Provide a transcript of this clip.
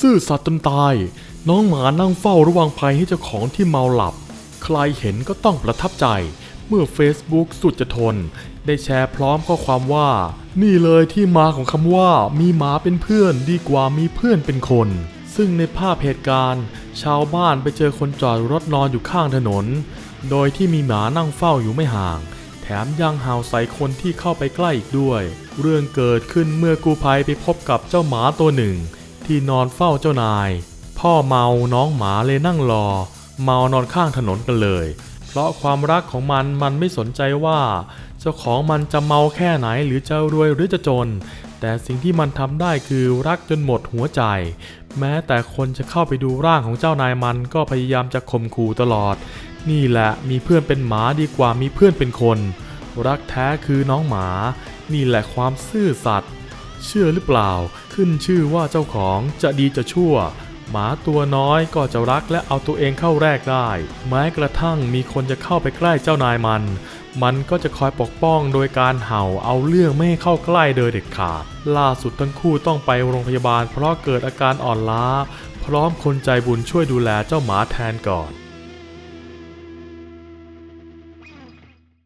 ซื่อสัตย์จนตาย น้องหมานั่งเฝ้าระวังภัยให้เจ้าของที่เมาหลับ ใครเห็นก็ต้องประทับใจ เมื่อ Facebook สุดจะทน ได้แชร์พร้อมข้อความว่า นี่เลยที่มาของคำว่า มีหมาเป็นเพื่อนดีกว่ามีเพื่อนเป็นคน ซึ่งในภาพเหตุการณ์ ชาวบ้านไปเจอคนจอดรถนอนอยู่ข้างถนน โดยที่มีหมานั่งเฝ้าอยู่ไม่ห่าง แถมยังเห่าใส่คนที่เข้าไปใกล้อีกด้วย เรื่องเกิดขึ้นเมื่อกูภัยไปพบกับเจ้าหมาตัวหนึ่ง ที่นอนเฝ้าเจ้านาย พ่อเมาน้องหมาเลยนั่งรอ เมานอนข้างถนนกันเลย เพราะความรักของมันมันไม่สนใจว่า เจ้าของมันจะเมาแค่ไหนหรือจะรวยหรือจะจน แต่สิ่งที่มันทำได้คือรักจนหมดหัวใจ แม้แต่คนจะเข้าไปดูร่างของเจ้านายมันก็พยายามจะข่มขู่ตลอด นี่แหละมีเพื่อนเป็นหมาดีกว่ามีเพื่อนเป็นคน รักแท้คือน้องหมา นี่แหละความซื่อสัตย์เชื่อหรือเปล่าขึ้นชื่อว่าเจ้าของจะดีจะชั่ว หมาตัวน้อยก็จะรักและเอาตัวเองเข้าแรกได้ แม้กระทั่งมีคนจะเข้าไปใกล้เจ้านายมัน มันก็จะคอยปกป้องโดยการเห่าเอาเรื่องไม่ให้เข้าใกล้โดยเด็ดขาด ล่าสุดทั้งคู่ต้องไปโรงพยาบาลเพราะเกิดอาการอ่อนล้า พร้อมคนใจบุญช่วยดูแลเจ้าหมาแทนก่อน